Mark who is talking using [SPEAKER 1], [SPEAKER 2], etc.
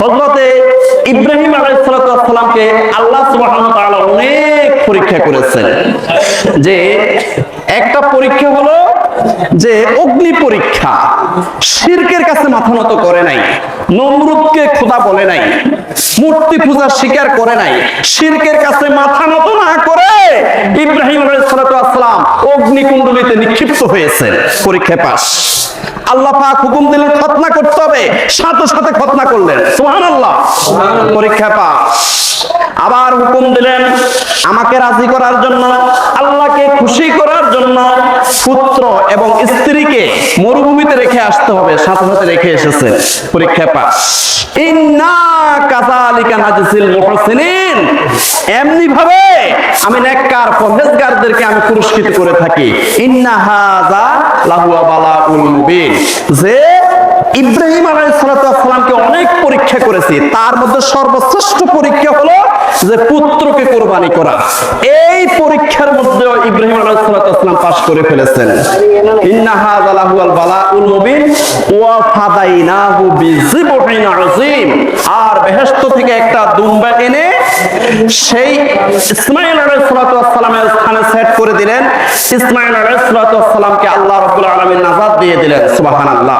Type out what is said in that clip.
[SPEAKER 1] হযরতে ইব্রাহিম আলাইহিস সালামকে আল্লাহ অনেক পরীক্ষা করেছেন। যে একটা পরীক্ষা হলো যে অগ্নি পরীক্ষা। শিরকের কাছে মাথা নত করে নাই, নমরুদকে খোদা বলে নাই, মূর্তি পূজা স্বীকার করে নাই, শিরকের কাছে মাথা নত না করে ইব্রাহিম আলাইহিসসালাম অগ্নিকুণ্ডলিতে নিক্ষিপ্ত হয়েছে পরীক্ষায় পাস। আল্লাহ পাক হুকুম দিলেন খতনা করতে হবে, সাথে সাথে খতনা করলেন। সুবহানাল্লাহ। পরীক্ষা পাস। আবার হুকুম দিলেন, আমাকে রাজি করার জন্য, আল্লাহকে খুশি করার জন্য পুত্র এবং স্ত্রীকে মরুভূমিতে রেখে আসতে হবে, সাথে সাথে রেখে এসেছেন পরীক্ষা পাস। ইন্না নাজসিল মুহসিনিন। এমনি ভাবে আমি নেককার, পরহেজগারদেরকে আমি পুরস্কৃত করে থাকি। ইন্না হাযা যে ইব্রাহিম আলাইহিসসালামকে অনেক পরীক্ষা করেছি, তার মধ্যে সর্বশ্রেষ্ঠ পরীক্ষা হলো যে পুত্রকে কোরবানি করা। এই পরীক্ষার মধ্যে ইব্রাহিম আলাইহিসসালাম পাস করে ফেলেছেন। আর বেহেশত থেকে একটা দুম্বা এনে সেই ইসমাইল আলাইহিসসালামের স্থানে সেট ইসমাইল আলাইহিসসালামকে আল্লাহ রাব্বুল আলামিন নাজাত দিয়ে দিলেন সুবহানাল্লাহ।